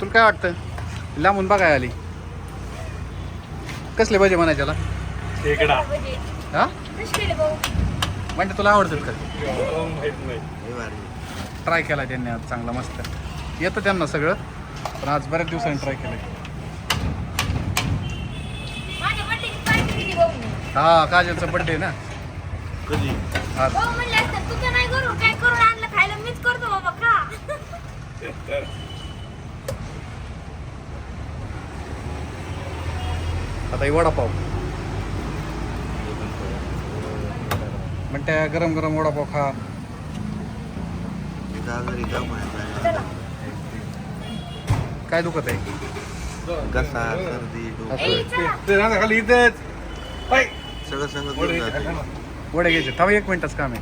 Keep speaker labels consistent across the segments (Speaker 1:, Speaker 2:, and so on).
Speaker 1: तुला काय वाटतं? लांबून बघाय आली. कसले भजे म्हणायच्याला
Speaker 2: खेकडा.
Speaker 1: हा? म्हणजे तुला आवडतात का? ट्राय केला त्यांनी आज चांगला मस्त. येतं त्यांना सगळं पण आज बऱ्याच दिवसांनी ट्राय केलं. हा काजलचा बड्डे ना.
Speaker 2: कधी?
Speaker 1: आज.
Speaker 3: भाऊ म्हणले असतात तुझं नाही करू काय करून आणलं? खायला मीच करतो बाबा खा.
Speaker 1: आता ही वडापाव. म्हणते गरम गरम वडापाव खा. काय दुखत आहे?
Speaker 4: घसा सर्दी
Speaker 2: खाली इथेच.
Speaker 4: सगळं सगळं
Speaker 2: वडे
Speaker 1: घ्यायचे थांबा एक मिनिटच काम आहे.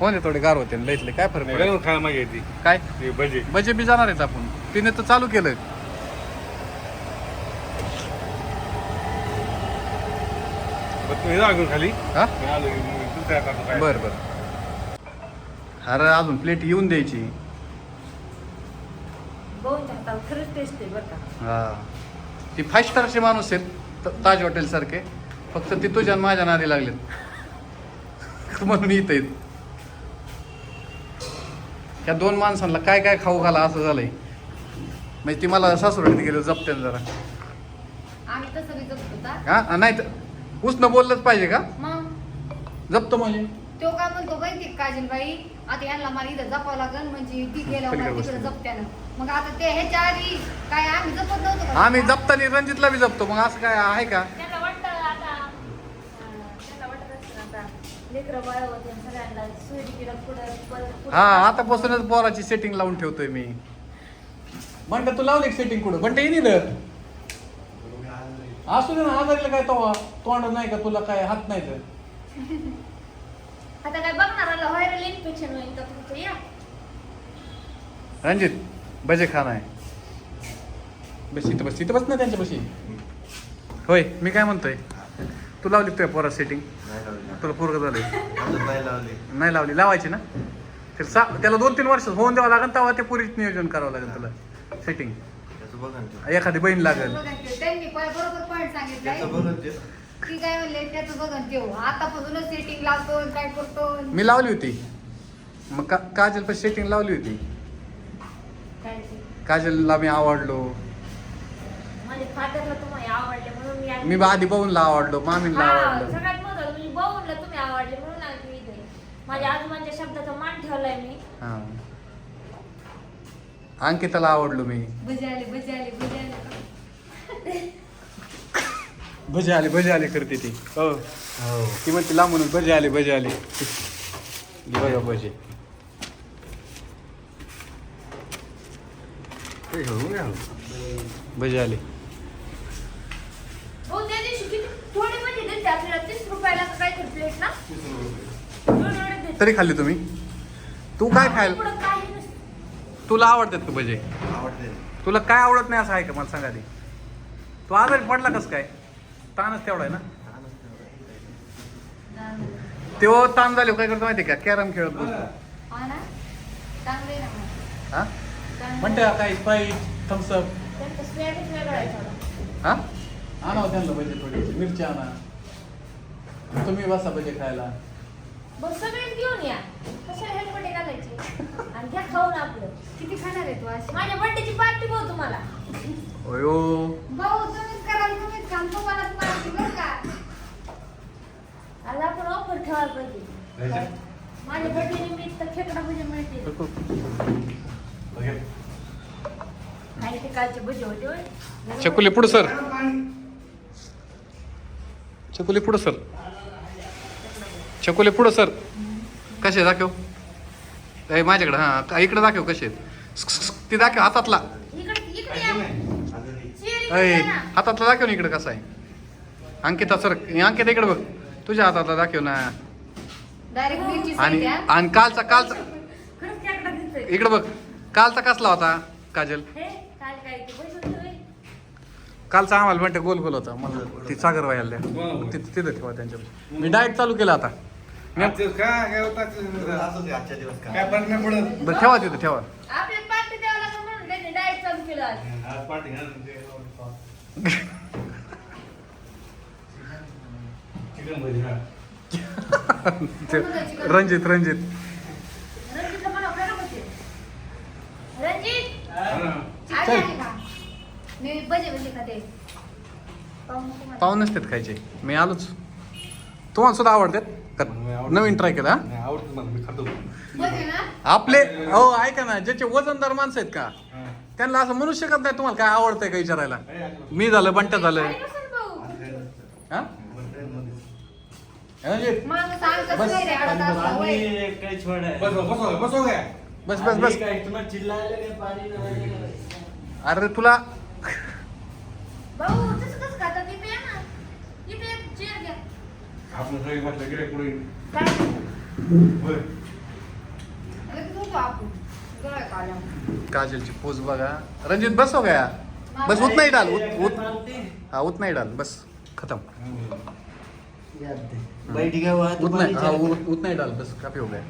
Speaker 1: कोण थोडे गार होते लईतले. काय फरक काय?
Speaker 2: भजे.
Speaker 1: बजे बी जाणार आहेत आपण. तिने तर चालू केलं
Speaker 2: मग तुम्ही जा घेऊन खाली.
Speaker 1: हा? बर बर. अरे अजून प्लेट येऊन द्यायची.
Speaker 3: भाऊंच्या हातावर खरंच टेस्ट आहे बरं का.
Speaker 1: हा. ती फाईव्ह स्टारचे माणूस आहेत त- ताज हॉटेल सारखे. फक्त ती तुझ्या आणि माझ्या नादी लागलेत. म्हणून इथं आहेत. त्या दोन माणसांना काय काय खाऊ घाला असं झालंय. म्हणजे ती मला सासूरडीत गेलो जपत्यान जरा.
Speaker 3: आम्ही तसं बी जपतो का?
Speaker 1: हा? नाही तर उसनं बोललंच पाहिजे का?
Speaker 3: मग?
Speaker 1: जपतो म्हणजे.
Speaker 5: तो काय म्हणतो माहिती काजलबाई आता यांना मला इथं जपावं लागेल म्हणजे ती गेल्यावर
Speaker 1: पलीकडे
Speaker 5: मला तिकडे
Speaker 1: बसतो.
Speaker 5: जपत्यानं. मग आता ते ह्याच्या आधी काय आम्ही जपत नव्हतो का?
Speaker 1: आम्ही जपतानी रणजितला बी जपतो मग असं काय आहे का?
Speaker 3: त्यांना वाटतं आता अं, त्यांना वाटत असतं आता लेकरं बाळ होते सगळ्यांना सुईकडं पुढं परत पुढं.
Speaker 1: हा आतापासूनच पोराची सेटिंग लावून ठेवतोय मी. म्हणलं तू लावली सेटिंग कुठं? म्हणते येईल असू दे ना आजारीला काय तो तोंड नाही का तुला काय? हात नाही तर.
Speaker 3: आता काय बघणार आलं? व्हायरल इन्फेक्शन होईल तर तुमचं? या.
Speaker 1: रणजित बजे खाना आहे. बस इथं बस इथं बस ना त्यांच्या बशी होय मी काय म्हणतोय? तू लावली तुझ्या पोरा सेटिंग
Speaker 4: नाही लावली.
Speaker 1: तुला पोरग झालंय.
Speaker 4: अजून नाही लावली.
Speaker 1: नाही लावली लावायची ना? तर सा त्याला दोन तीन वर्ष होऊन द्यावं लागेल तेव्हा ते पुरीच नियोजन करावं लागेल तुला. सेटिंग
Speaker 4: त्याचं बघा ना ते.
Speaker 1: एखादी बहीण लागेल.
Speaker 5: त्यांनी बरोबर पॉईंट सांगितलाय?
Speaker 4: त्याचं बघा ना ते.
Speaker 5: की काय म्हणले? त्याचं आतापासूनच सेटिंग लावतो काय करतो
Speaker 1: मी लावली होती. मग का काजल पण सेटिंग लावली होती.
Speaker 3: काय ते.
Speaker 1: काजलला मी आवडलो.
Speaker 3: माझ्या फादरला तुम्हाला आवडले म्हणून मी आली.
Speaker 1: मी आधी बहूनला आवडलो मामीला
Speaker 3: हा,
Speaker 1: आवडलो.
Speaker 3: सगळ्यात महत्वाचं म्हणजे बघूनला तुम्ही आवडले म्हणून आली मी इथे. माझ्या आजोबांच्या शब्दाचा मान ठेवलाय मी.
Speaker 1: हा. अंकिताला आवडलो मी.
Speaker 5: भजे आले भजे आले
Speaker 1: करते ती. हो. ती म्हणते लांबून भजे आले भजे आले हे बघा भजे. भजे आले
Speaker 3: हो तर
Speaker 1: खाल्ली तुम्ही. तू काय खायला. तुला आवडतात का भजे?
Speaker 4: आवडते.
Speaker 1: तुला काय आवडत नाही असं आहे का? मला सांगा आधी. तू आजारी पडला कस काय? ताणच तेवढा आहे ना? तो ताण झाले काय करतो माहिती का? कॅरम खेळत बसतो.
Speaker 5: हा.
Speaker 1: हा. म्हणते काय स्प्राईट थम्सअप. हा आणा हो? त्यांना भजे थोडी मिरची आणा. तुम्ही बसा भजे खायला.
Speaker 3: बघ सगळेच घेऊन या. कशाला हेल्पटे घालायचे आणि घ्या खाऊन आपलं.
Speaker 5: किती खाणार आहे तू
Speaker 3: माझ्या बर्थडेची पार्टी भाऊ तुम्हाला.
Speaker 1: अयो.
Speaker 5: भाऊ तुम्हीच कराल तुम्हीच खाल तुम्हालाच माहिती बरं का?
Speaker 3: आज आपण ऑफर ठेवायला पाहिजे. माझ्या बर्थडे निमित्त खेकडा भजे मिळते काही ते कालचे भजे होते होय.
Speaker 1: चकुले पुढं सर. चकुले पुढं सर. चकुले पुढं सर. कसे दाखव. ए माझ्याकडे हा इकडे दाखव कसे ती दाखव हातातला. अय. हातातला दाखव ना इकडे कसा आहे. अंकिता सर अंकिता इकडे बघ. तुझ्या हातातला दाखव ना. आणि
Speaker 5: सांगा
Speaker 1: आणि कालचा कालचा. इकडे बघ. कालचा कसला होता काजल?
Speaker 3: हे.
Speaker 1: कालचा आम्हाला म्हणते गोल गोल होता. मला ती सागर व्हायला द्या तिथं तिथं ठेवा त्यांच्या मी डाएट चालू केला आता.
Speaker 2: आजचं काय काय होतं आजचं?
Speaker 4: असं ते आजच्या दिवस
Speaker 2: काय फरक नाही पडत
Speaker 1: बरं ठेवा तिथं ठेवा.
Speaker 3: आपल्याला पार्टी द्यावं लागेल म्हणून त्यांनी डाएट चालू केलं आज.
Speaker 2: आज पार्टी घ्या ना ते. चिकन भजी खा.
Speaker 1: ते रणजित रणजित.
Speaker 3: रणजितला मला आपल्याला माहिती रणजित!
Speaker 2: हा ना.
Speaker 5: आली आली का? मी भजे भजे खाते. पाहू नको मला.
Speaker 1: पाहून नसतात खायचे. मी आलोच. तुम्हाला सुद्धा आवडतात? नवीन ट्राय केला
Speaker 2: नाही, आवडतं मला मी खातो.
Speaker 5: भजे ना
Speaker 1: आपले हो ऐका ना ज्याचे वजनदार माणसं आहेत का. त्यांना असं म्हणू शकत नाही तुम्हाला काय आवडतंय का विचारायला? मी झालं बंट्या झालं. हा? रणजित,
Speaker 5: आमचं
Speaker 1: बस.
Speaker 2: बसो बसो बसो
Speaker 1: बस बस. बस अरे तुला
Speaker 3: भाऊ तसं कसं खातात इथे या ना इथे एक चेअर घ्या
Speaker 2: आपण सगळे बसले गेले? पुढे
Speaker 3: काय?
Speaker 2: होय.
Speaker 5: लगेच आपण.
Speaker 1: काजलची पोज बघा. रणजित बस हो गया. बस उत नाही डाल उत उत हा उत नाही डाल बस. खतम.
Speaker 4: बैठ गया हुआ
Speaker 1: उत नाही हाँ नहीं डाल बस. काफी हो गया.